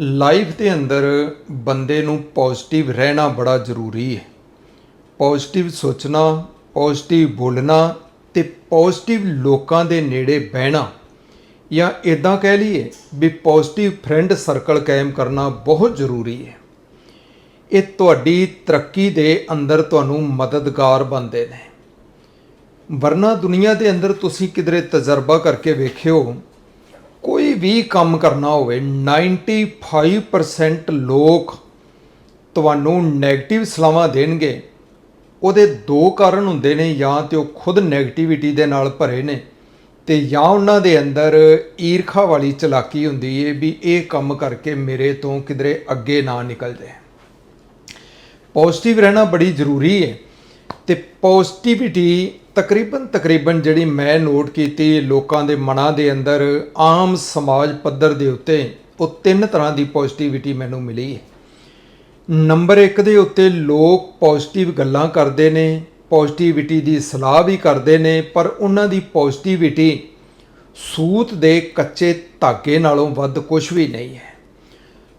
Life ਦੇ ਅੰਦਰ ਬੰਦੇ ਨੂੰ ਪੋਜ਼ਿਟਿਵ ਰਹਿਣਾ ਬੜਾ ਜ਼ਰੂਰੀ ਹੈ। ਪੋਜ਼ਿਟਿਵ ਸੋਚਣਾ, ਪੋਜ਼ਿਟਿਵ ਬੋਲਣਾ ਤੇ ਪੋਜ਼ਿਟਿਵ ਲੋਕਾਂ ਦੇ ਨੇੜੇ ਬਹਿਣਾ ਜਾਂ ਇਦਾਂ ਕਹਿ ਲਈਏ ਵੀ ਪੋਜ਼ਿਟਿਵ ਫਰੈਂਡ ਸਰਕਲ ਕਾਇਮ ਕਰਨਾ ਬਹੁਤ ਜ਼ਰੂਰੀ ਹੈ। ਇਹ ਤੁਹਾਡੀ ਤਰੱਕੀ ਦੇ ਅੰਦਰ ਤੁਹਾਨੂੰ ਮਦਦਗਾਰ ਬਣਦੇ ਨੇ। ਵਰਨਾ ਦੁਨੀਆ ਦੇ ਅੰਦਰ ਤੁਸੀਂ ਕਿਧਰੇ ਤਜਰਬਾ ਕਰਕੇ ਵੇਖਿਓ ਕੋਈ ਵੀ ਕੰਮ ਕਰਨਾ ਹੋਵੇ 95% ਲੋਕ ਤੁਹਾਨੂੰ 네ਗੇਟਿਵ ਸਲਾਹਾਂ ਦੇਣਗੇ। ਉਹਦੇ ਦੋ ਕਾਰਨ ਹੁੰਦੇ ਨੇ, ਜਾਂ ਤੇ ਉਹ ਖੁਦ 네ਗੇਟਿਵਿਟੀ ਦੇ ਨਾਲ ਭਰੇ ਨੇ, ਤੇ ਜਾਂ ਉਹਨਾਂ ਦੇ ਅੰਦਰ ਈਰਖਾ ਵਾਲੀ ਚਲਾਕੀ ਹੁੰਦੀ ਏ ਵੀ ਇਹ ਕੰਮ ਕਰਕੇ ਮੇਰੇ ਤੋਂ ਕਿਧਰੇ ਅੱਗੇ ਨਾ ਨਿਕਲ ਜਾਏ ਪੋਜ਼ਿਟਿਵ ਰਹਿਣਾ ਬੜੀ ਜ਼ਰੂਰੀ ਹੈ ਤੇ ਪੋਜ਼ਿਟਿਵਿਟੀ ਤਕਰੀਬਨ ਤਕਰੀਬਨ ਜਿਹੜੀ ਮੈਂ ਨੋਟ ਕੀਤੀ ਲੋਕਾਂ ਦੇ ਮਨਾਂ ਦੇ ਅੰਦਰ, ਆਮ ਸਮਾਜ ਪੱਧਰ ਦੇ ਉੱਤੇ, ਉਹ ਤਿੰਨ ਤਰ੍ਹਾਂ ਦੀ ਪੋਜ਼ਿਟਿਵਿਟੀ ਮੈਨੂੰ ਮਿਲੀ ਹੈ। ਨੰਬਰ 1 ਦੇ ਉੱਤੇ ਲੋਕ ਪੋਜ਼ਿਟਿਵ ਗੱਲਾਂ ਕਰਦੇ ਨੇ ਪੋਜ਼ਿਟਿਵਿਟੀ ਦੀ ਸਲਾਹ ਵੀ ਕਰਦੇ ਨੇ, ਪਰ ਉਹਨਾਂ ਦੀ ਪੋਜ਼ਿਟਿਵਿਟੀ ਸੂਤ ਦੇ ਕੱਚੇ ਧਾਗੇ ਨਾਲੋਂ ਵੱਧ ਕੁਝ ਵੀ ਨਹੀਂ ਹੈ।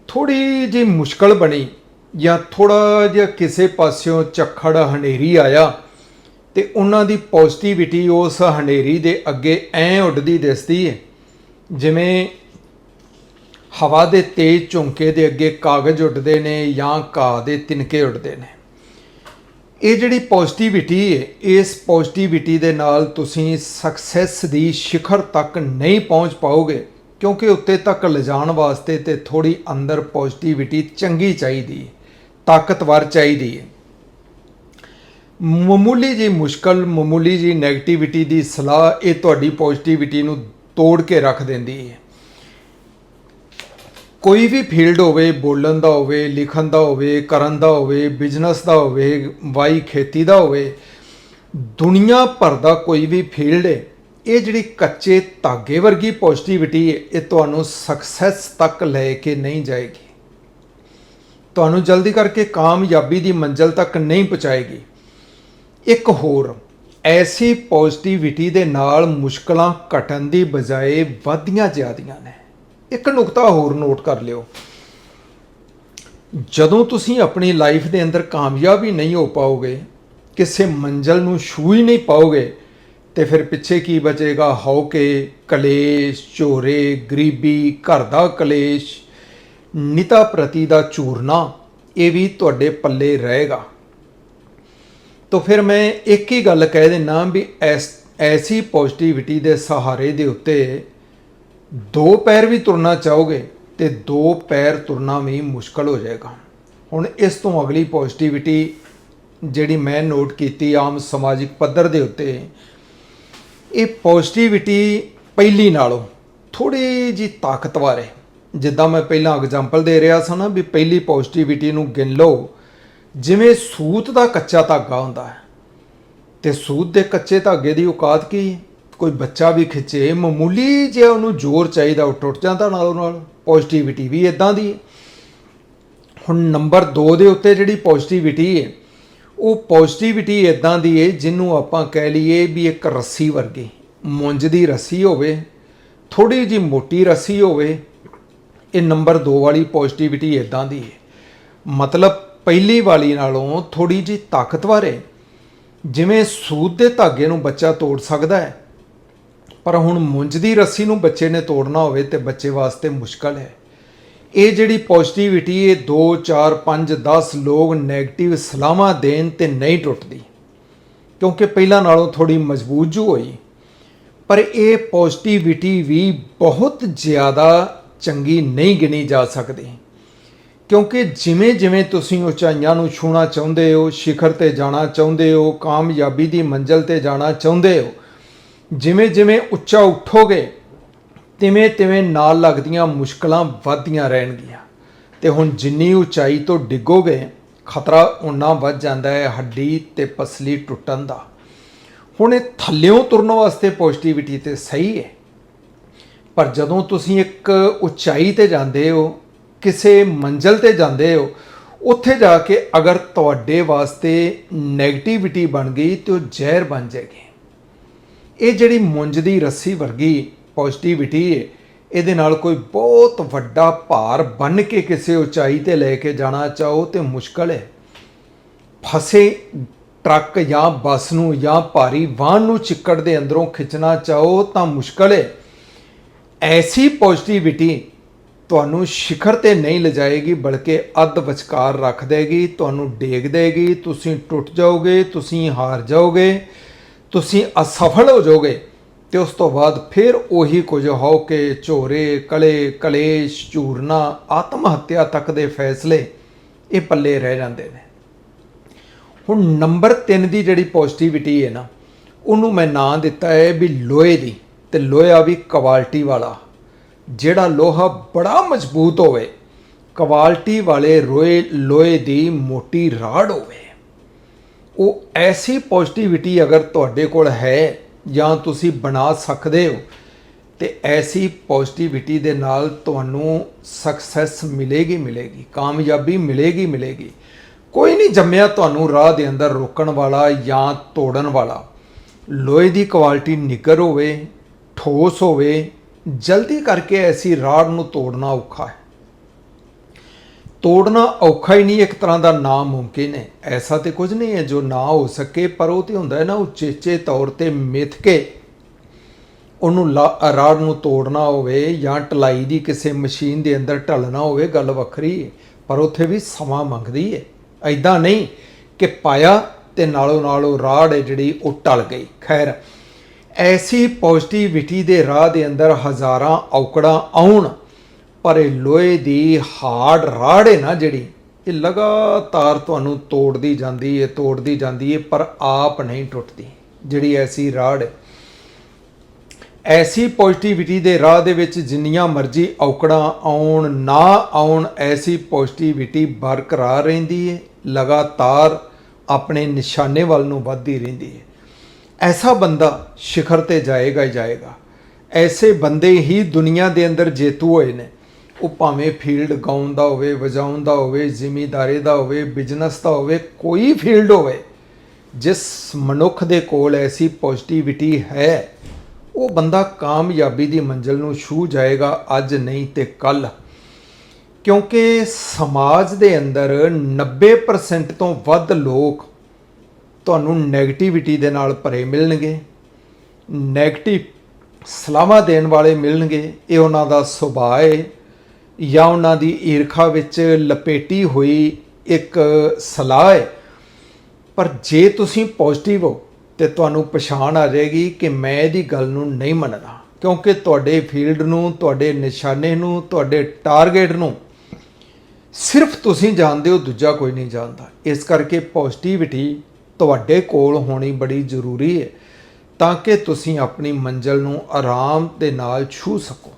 ਥੋੜੀ ਜਿਹੀ ਮੁਸ਼ਕਲ ਬਣੀ। ਜਾਂ ਥੋੜਾ ਜਿਹਾ ਕਿਸੇ ਪਾਸਿਓਂ ਝੱਖੜ ਹਨੇਰੀ ਆਇਆ ਤੇ ਉਹਨਾਂ ਦੀ ਪੋਜ਼ਿਟਿਵਿਟੀ ਉਸ ਹਨੇਰੀ ਦੇ ਅੱਗੇ ਐ ਉੱਡਦੀ ਦਿਸਦੀ ਹੈ ਜਿਵੇਂ ਹਵਾ ਦੇ ਤੇਜ਼ ਝੁੰਕੇ ਦੇ ਅੱਗੇ ਕਾਗਜ਼ ਉੱਡਦੇ ਨੇ ਜਾਂ ਘਾਹ ਦੇ ਤਿਨਕੇ ਉੱਡਦੇ ਨੇ। ਇਹ ਜਿਹੜੀ ਪੋਜ਼ਿਟਿਵਿਟੀ ਹੈ ਇਸ ਪੋਜ਼ਿਟਿਵਿਟੀ ਦੇ ਨਾਲ ਤੁਸੀਂ ਸਕਸੈਸ ਦੀ ਸਿਖਰ ਤੱਕ ਨਹੀਂ ਪਹੁੰਚ ਪਾਓਗੇ, ਕਿਉਂਕਿ ਉੱਤੇ ਤੱਕ ਲਿਜਾਣ ਵਾਸਤੇ ਤੇ ਥੋੜੀ ਅੰਦਰ ਪੋਜ਼ਿਟਿਵਿਟੀ ਚੰਗੀ ਚਾਹੀਦੀ ਹੈ ਤਾਕਤਵਰ ਚਾਹੀਦੀ ਹੈ। ਮਾਮੂਲੀ ਜੀ ਮੁਸ਼ਕਲ, ਮਾਮੂਲੀ ਜੀ 네ਗੇਟਿਵਿਟੀ ਦੀ ਸਲਾਹ ਇਹ ਤੁਹਾਡੀ ਪੋਜ਼ਿਟਿਵਿਟੀ ਨੂੰ ਤੋੜ ਕੇ ਰੱਖ ਦਿੰਦੀ ਹੈ। ਕੋਈ ਵੀ ਫੀਲਡ ਹੋਵੇ, ਬੋਲਣ ਦਾ ਹੋਵੇ, ਲਿਖਣ ਦਾ ਹੋਵੇ, ਕਰਨ ਦਾ ਹੋਵੇ ਬਿਜ਼ਨਸ ਦਾ ਹੋਵੇ, ਵਾਈ ਖੇਤੀ ਦਾ ਹੋਵੇ, ਦੁਨੀਆ ਭਰ ਦਾ ਕੋਈ ਵੀ ਫੀਲਡ ਹੈ, ਇਹ ਜਿਹੜੀ ਕੱਚੇ ਧਾਗੇ ਵਰਗੀ ਪੋਜ਼ਿਟਿਵਿਟੀ ਹੈ, ਇਹ ਤੁਹਾਨੂੰ ਸਕਸੈਸ ਤੱਕ ਲੈ ਕੇ ਨਹੀਂ ਜਾਏਗੀ। ਤੁਹਾਨੂੰ ਜਲਦੀ ਕਰਕੇ ਕਾਮਯਾਬੀ ਦੀ ਮੰਜ਼ਲ ਤੱਕ ਨਹੀਂ ਪਹੁੰਚਾਏਗੀ। ਇੱਕ ਹੋਰ, ਐਸੀ ਪੋਜ਼ਿਟਿਵਿਟੀ ਦੇ ਨਾਲ ਮੁਸ਼ਕਲਾਂ ਘਟਣ ਦੀ ਬਜਾਏ ਵਧੀਆਂ ਜ਼ਿਆਦੀਆਂ ਨੇ। ਇੱਕ ਨੁਕਤਾ ਹੋਰ ਨੋਟ ਕਰ ਲਿਓ। ਜਦੋਂ ਤੁਸੀਂ ਆਪਣੀ ਲਾਈਫ ਦੇ ਅੰਦਰ ਕਾਮਯਾਬ ਹੀ ਨਹੀਂ ਹੋ ਪਾਓਗੇ, ਕਿਸੇ ਮੰਜ਼ਲ ਨੂੰ ਛੂ ਹੀ ਨਹੀਂ ਪਾਓਗੇ, ਤੇ ਫਿਰ ਪਿੱਛੇ ਕੀ ਬਚੇਗਾ? ਹੌਕੇ ਕਲੇਸ਼, ਚੋਰੇ, ਗਰੀਬੀ, ਘਰ ਦਾ ਕਲੇਸ਼ ਨਿਤਾ ਪ੍ਰਤੀ ਦਾ ਚੂਰਨਾ ਇਹ ਵੀ ਤੁਹਾਡੇ ਪੱਲੇ ਰਹੇਗਾ। ਤਾਂ ਫਿਰ ਮੈਂ ਇੱਕ ਹੀ ਗੱਲ ਕਹਿ ਦਿੰਨਾ ਵੀ ਐਸ, ਐਸੀ ਪੋਜ਼ਿਟਿਵਿਟੀ ਦੇ ਸਹਾਰੇ ਦੇ ਉੱਤੇ ਦੋ ਪੈਰ ਵੀ ਤੁਰਨਾ ਚਾਹੋਗੇ ਤੇ ਦੋ ਪੈਰ ਤੁਰਨਾ ਵੀ ਮੁਸ਼ਕਲ ਹੋ ਜਾਏਗਾ। ਹੁਣ ਇਸ ਤੋਂ ਅਗਲੀ ਪੋਜ਼ਿਟਿਵਿਟੀ ਜਿਹੜੀ ਮੈਂ ਨੋਟ ਕੀਤੀ ਆਮ ਸਮਾਜਿਕ ਪੱਧਰ ਦੇ ਉੱਤੇ, ਇਹ ਪੋਜ਼ਿਟਿਵਿਟੀ ਪਹਿਲੀ ਨਾਲੋਂ ਥੋੜੀ ਜੀ ਤਾਕਤਵਰ ਹੈ। ਜਿੱਦਾਂ ਮੈਂ ਪਹਿਲਾਂ ਐਗਜ਼ਾਮਪਲ ਦੇ ਰਿਹਾ ਸੀ ਨਾ ਵੀ ਪਹਿਲੀ ਪੋਜ਼ਿਟਿਵਿਟੀ ਨੂੰ ਗਿਣ ਲਓ, ਜਿਵੇਂ ਸੂਤ ਦਾ ਕੱਚਾ ਧਾਗਾ ਹੁੰਦਾ ਹੈ, ਤੇ ਸੂਤ ਦੇ ਕੱਚੇ ਧਾਗੇ ਦੀ ਔਕਾਤ ਕੀ ਹੈ? ਕੋਈ ਬੱਚਾ ਵੀ ਖਿੱਚੇ, ਮਾਮੂਲੀ ਜੇ ਉਹਨੂੰ ਜ਼ੋਰ ਚਾਹੀਦਾ ਉਹ ਟੁੱਟ ਜਾਂਦਾ ਨਾਲੋਂ ਨਾਲ ਪੋਜ਼ਿਟਿਵਿਟੀ ਵੀ ਇਦਾਂ ਦੀ ਹੁਣ ਨੰਬਰ 2 ਦੇ ਉੱਤੇ ਜਿਹੜੀ ਪੋਜ਼ਿਟਿਵਿਟੀ ਹੈ, ਉਹ ਪੋਜ਼ਿਟਿਵਿਟੀ ਇਦਾਂ ਦੀ ਹੈ ਜਿਹਨੂੰ ਆਪਾਂ ਕਹਿ ਲਈਏ ਵੀ ਇੱਕ ਰੱਸੀ ਵਰਗੀ, ਮੁੰਜ ਦੀ ਰੱਸੀ ਹੋਵੇ ਥੋੜੀ ਜੀ ਮੋਟੀ ਰੱਸੀ ਹੋਵੇ ਇਹ ਨੰਬਰ 2 ਵਾਲੀ ਪੋਜ਼ਿਟਿਵਿਟੀ ਇਦਾਂ ਦੀ ਹੈ। ਮਤਲਬ ਪਹਿਲੀ ਵਾਲੀ ਨਾਲੋਂ ਥੋੜੀ ਜੀ ਤਾਕਤਵਰ ਹੈ। ਜਿਵੇਂ ਸੂਤ ਦੇ ਧਾਗੇ ਨੂੰ ਬੱਚਾ ਤੋੜ ਸਕਦਾ ਹੈ, ਪਰ ਹੁਣ ਮੁੰਜ ਦੀ ਰੱਸੀ ਨੂੰ ਬੱਚੇ ਨੇ ਤੋੜਨਾ ਹੋਵੇ ਤੇ ਬੱਚੇ ਵਾਸਤੇ ਮੁਸ਼ਕਲ ਹੈ। ਇਹ ਜਿਹੜੀ ਪੋਜ਼ਿਟਿਵਿਟੀ ਇਹ 2 4 5 10 ਲੋਕ 네ਗੇਟਿਵ ਸਲਾਹਾਂ ਦੇਣ ਤੇ ਨਹੀਂ ਟੁੱਟਦੀ। ਕਿਉਂਕਿ ਪਹਿਲਾਂ ਨਾਲੋਂ ਥੋੜੀ ਮਜ਼ਬੂਤ ਜੂ ਹੋਈ। ਪਰ ਇਹ ਪੋਜ਼ਿਟਿਵਿਟੀ ਵੀ ਬਹੁਤ ਜ਼ਿਆਦਾ ਚੰਗੀ ਨਹੀਂ ਗਿਣੀ ਜਾ ਸਕਦੀ। ਕਿਉਂਕਿ ਜਿਵੇਂ ਜਿਵੇਂ ਤੁਸੀਂ ਉਚਾਈਆਂ ਨੂੰ ਛੂਣਾ ਚਾਹੁੰਦੇ ਹੋ, ਸਿਖਰ ਤੇ ਜਾਣਾ ਚਾਹੁੰਦੇ ਹੋ, ਕਾਮਯਾਬੀ ਦੀ ਮੰਜ਼ਲ ਤੇ ਜਾਣਾ ਚਾਹੁੰਦੇ ਹੋ, ਜਿਵੇਂ ਜਿਵੇਂ ਉੱਚਾ ਉੱਠੋਗੇ, ਤਿਵੇਂ ਤਿਵੇਂ ਨਾਲ ਲੱਗਦੀਆਂ ਮੁਸ਼ਕਲਾਂ ਵੱਧਦੀਆਂ ਰਹਿਣਗੀਆਂ। ਤੇ ਹੁਣ ਜਿੰਨੀ ਉਚਾਈ ਤੋਂ ਡਿੱਗੋਗੇ, ਖਤਰਾ ਉਨਾ ਵੱਧ ਜਾਂਦਾ ਹੈ ਹੱਡੀ ਤੇ ਪਸਲੀ ਟੁੱਟਣ ਦਾ। ਹੁਣ ਇਹ ਥੱਲਿਓਂ ਤੁਰਨ ਵਾਸਤੇ ਪੋਜ਼ਿਟਿਵਿਟੀ ਤੇ ਸਹੀ ਹੈ। ਪਰ ਜਦੋਂ ਤੁਸੀਂ ਇੱਕ ਉਚਾਈ ਤੇ ਜਾਂਦੇ ਹੋ, ਕਿਸੇ ਮੰਜ਼ਲ ਤੇ ਜਾਂਦੇ ਹੋ, ਉੱਥੇ ਜਾ ਕੇ ਅਗਰ ਤੁਹਾਡੇ ਵਾਸਤੇ 네ਗੇਟਿਵਿਟੀ ਬਣ ਗਈ ਤੇ ਉਹ ਜ਼ਹਿਰ ਬਣ ਜਾਏਗੀ। ਇਹ ਜਿਹੜੀ ਮੁੰਜ ਦੀ ਰੱਸੀ ਵਰਗੀ ਪੋਜ਼ਿਟਿਵਿਟੀ ਹੈ ਇਹਦੇ ਨਾਲ ਕੋਈ ਬਹੁਤ ਵੱਡਾ ਭਾਰ ਬੰਨ ਕੇ ਕਿਸੇ ਉਚਾਈ ਤੇ ਲੈ ਕੇ ਜਾਣਾ ਚਾਹੋ ਤੇ ਮੁਸ਼ਕਲ ਹੈ ਫਸੇ ਟਰੱਕ ਜਾਂ ਬੱਸ ਨੂੰ ਜਾਂ ਭਾਰੀ ਵਾਹਨ ਨੂੰ ਚਿੱਕੜ ਦੇ ਅੰਦਰੋਂ ਖਿੱਚਣਾ ਚਾਹੋ ਤਾਂ ਮੁਸ਼ਕਲ ਹੈ ਐਸੀ ਪੋਜ਼ਿਟਿਵਿਟੀ ਤੁਹਾਨੂੰ ਸ਼ਿਖਰ ਤੇ ਨਹੀਂ ਲਿਜਾਏਗੀ, ਬਲਕਿ ਅੱਧ ਵਿਚਕਾਰ ਰੱਖ ਦੇਗੀ, ਤੁਹਾਨੂੰ ਡੇਗ ਦੇਗੀ, ਤੁਸੀਂ ਟੁੱਟ ਜਾਓਗੇ, ਤੁਸੀਂ ਹਾਰ ਜਾਓਗੇ, ਤੁਸੀਂ ਅਸਫਲ ਹੋ ਜਾਓਗੇ, ਤੇ ਉਸ ਤੋਂ ਬਾਅਦ ਫਿਰ ਉਹੀ ਕੁਝ ਹੋ ਕੇ ਝੋਰੇ, ਕਲੇ, ਕਲੇਸ਼ ਚੂਰਨਾ ਆਤਮ ਹੱਤਿਆ ਤੱਕ ਦੇ ਫੈਸਲੇ ਇਹ ਪੱਲੇ ਰਹਿ ਜਾਂਦੇ ਨੇ। ਹੁਣ ਨੰਬਰ 3 ਦੀ ਜਿਹੜੀ ਪੋਜ਼ਿਟਿਵਿਟੀ ਹੈ ਨਾ, ਉਹਨੂੰ ਮੈਂ ਨਾਂ ਦਿੱਤਾ ਹੈ ਵੀ ਲੋਹੇ ਦੀ। ਤੇ ਲੋਹਾ ਵੀ ਕੁਆਲਿਟੀ ਵਾਲਾ, ਜਿਹੜਾ ਲੋਹਾ ਬੜਾ ਮਜ਼ਬੂਤ ਹੋਵੇ, ਕੁਆਲਿਟੀ ਵਾਲੇ ਰੋਏ ਲੋਹੇ ਦੀ ਮੋਟੀ ਰਾੜ ਹੋਵੇ। ਉਹ ਐਸੀ ਪੋਜ਼ਿਟਿਵਿਟੀ ਅਗਰ ਤੁਹਾਡੇ ਕੋਲ ਹੈ ਜਾਂ ਤੁਸੀਂ ਬਣਾ ਸਕਦੇ ਹੋ, ਤੇ ਐਸੀ ਪੋਜ਼ਿਟਿਵਿਟੀ ਦੇ ਨਾਲ ਤੁਹਾਨੂੰ ਸਕਸੈਸ ਮਿਲੇਗੀ ਮਿਲੇਗੀ, ਕਾਮਯਾਬੀ ਮਿਲੇਗੀ ਮਿਲੇਗੀ। ਕੋਈ ਨਹੀਂ ਜੰਮਿਆ ਤੁਹਾਨੂੰ ਰਾਹ ਦੇ ਅੰਦਰ ਰੋਕਣ ਵਾਲਾ ਜਾਂ ਤੋੜਨ ਵਾਲਾ। ਲੋਹੇ ਦੀ ਕੁਆਲਿਟੀ ਨਿੱਗਰ ਹੋਵੇ ਠੋਸ ਹੋਵੇ, ਜਲਦੀ ਕਰਕੇ ਐਸੀ ਰਾੜ ਨੂੰ ਤੋੜਨਾ ਔਖਾ ਹੈ। ਤੋੜਨਾ ਔਖਾ ਹੀ ਨਹੀਂ, ਇੱਕ ਤਰ੍ਹਾਂ ਦਾ ਨਾਮੁਮਕਿਨ ਹੈ। ਐਸਾ ਤੇ ਕੁਝ ਨਹੀਂ ਹੈ ਜੋ ਨਾ ਹੋ ਸਕੇ, ਪਰ ਉਹ ਤੇ ਹੁੰਦਾ ਹੈ ਨਾ ਉਚੇਚੇ ਤੌਰ ਤੇ ਮਿੱਥ ਕੇ ਉਹਨੂੰ ਲਾ- ਰਾੜ ਨੂੰ ਤੋੜਨਾ ਹੋਵੇ ਜਾਂ ਟਲਾਈ ਦੀ ਕਿਸੇ ਮਸ਼ੀਨ ਦੇ ਅੰਦਰ ਢਲਣਾ ਹੋਵੇ, ਗੱਲ ਵੱਖਰੀ ਹੈ। ਪਰ ਉੱਥੇ ਵੀ ਸਮਾਂ ਮੰਗਦੀ ਹੈ। ਐਦਾਂ ਨਹੀਂ ਕਿ ਪਾਇਆ ਤੇ ਨਾਲੋਂ ਨਾਲ ਉਹ ਰਾੜ ਹੈ ਜਿਹੜੀ ਉਹ ਟਲ ਗਈ। ਖੈਰ ਐਸੀ ਪੋਜ਼ਿਟਿਵਿਟੀ ਦੇ ਰਾਹ ਦੇ ਅੰਦਰ ਹਜ਼ਾਰਾਂ ਔਕੜਾਂ ਆਉਣ, ਪਰ ਇਹ ਲੋਹੇ ਦੀ ਹਾਰਡ ਰਾੜ ਹੈ ਨਾ ਜਿਹੜੀ, ਇਹ ਲਗਾਤਾਰ ਤੁਹਾਨੂੰ ਤੋੜਦੀ ਜਾਂਦੀ ਹੈ, ਤੋੜਦੀ ਜਾਂਦੀ ਹੈ, ਪਰ ਆਪ ਨਹੀਂ ਟੁੱਟਦੀ, ਜਿਹੜੀ ਐਸੀ ਰਾੜ ਹੈ। ਐਸੀ ਪੋਜ਼ਿਟਿਵਿਟੀ ਦੇ ਰਾਹ ਦੇ ਵਿੱਚ ਜਿੰਨੀਆਂ ਮਰਜ਼ੀ ਔਕੜਾਂ ਆਉਣ, ਨਾ ਆਉਣ, ਐਸੀ ਪੋਜ਼ਿਟਿਵਿਟੀ ਬਰਕਰਾਰ ਰਹਿੰਦੀ ਹੈ, ਲਗਾਤਾਰ ਆਪਣੇ ਨਿਸ਼ਾਨੇ ਵੱਲ ਨੂੰ ਵੱਧਦੀ ਰਹਿੰਦੀ ਹੈ। ਐਸਾ ਬੰਦਾ ਸਿਖਰ ਤੇ ਜਾਏਗਾ ਹੀ ਜਾਏਗਾ। ਐਸੇ ਬੰਦੇ ਹੀ ਦੁਨੀਆ ਦੇ ਅੰਦਰ ਜੇਤੂ ਹੋਏ ਨੇ। ਉਹ ਭਾਵੇਂ ਫੀਲਡ ਗਾਉਣ ਦਾ ਹੋਵੇ ਵਜਾਉਣ ਦਾ ਹੋਵੇ, ਜ਼ਿਮੀਦਾਰੀ ਦਾ ਹੋਵੇ, ਬਿਜ਼ਨਸ ਦਾ ਹੋਵੇ, ਕੋਈ ਫੀਲਡ ਹੋਵੇ, ਜਿਸ ਮਨੁੱਖ ਦੇ ਕੋਲ ਐਸੀ ਪੋਜ਼ਿਟਿਵਿਟੀ ਹੈ, ਉਹ ਬੰਦਾ ਕਾਮਯਾਬੀ ਦੀ ਮੰਜ਼ਿਲ ਨੂੰ ਛੂ ਜਾਏਗਾ ਅੱਜ ਨਹੀਂ ਤੇ ਕੱਲ। ਕਿਉਂਕਿ ਸਮਾਜ ਦੇ ਅੰਦਰ 90% ਤੋਂ ਵੱਧ ਲੋਕ ਤੁਹਾਨੂੰ 네ਗੇਟਿਵਿਟੀ ਦੇ ਨਾਲ ਭਰੇ ਮਿਲਣਗੇ। 네ਗੇਟਿਵ ਸਲਾਹਾਂ ਦੇਣ ਵਾਲੇ ਮਿਲਣਗੇ, ਇਹ ਉਹਨਾਂ ਦਾ ਸੁਭਾਅ ਹੈ ਜਾਂ ਉਹਨਾਂ ਦੀ ਈਰਖਾ ਵਿੱਚ ਲਪੇਟੀ ਹੋਈ ਇੱਕ ਸਲਾਹ ਹੈ ਪਰ ਜੇ ਤੁਸੀਂ ਪੋਜ਼ਿਟਿਵ ਹੋ, ਤੇ ਤੁਹਾਨੂੰ ਪਛਾਣ ਆ ਜਾਏਗੀ ਕਿ ਮੈਂ ਇਹਦੀ ਗੱਲ ਨੂੰ ਨਹੀਂ ਮੰਨਣਾ ਕਿਉਂਕਿ ਤੁਹਾਡੇ ਫੀਲਡ ਨੂੰ, ਤੁਹਾਡੇ ਨਿਸ਼ਾਨੇ ਨੂੰ, ਤੁਹਾਡੇ ਟਾਰਗੇਟ ਨੂੰ ਸਿਰਫ ਤੁਸੀਂ ਜਾਣਦੇ ਹੋ, ਦੂਜਾ ਕੋਈ ਨਹੀਂ ਜਾਣਦਾ। ਇਸ ਕਰਕੇ ਪੋਜ਼ਿਟਿਵਿਟੀ ਤੁਹਾਡੇ ਕੋਲ ਹੋਣੀ ਬੜੀ ਜ਼ਰੂਰੀ ਹੈ ਤਾਂ ਕਿ ਤੁਸੀਂ ਆਪਣੀ ਮੰਜ਼ਿਲ ਨੂੰ ਆਰਾਮ ਦੇ ਨਾਲ ਛੂ ਸਕੋ।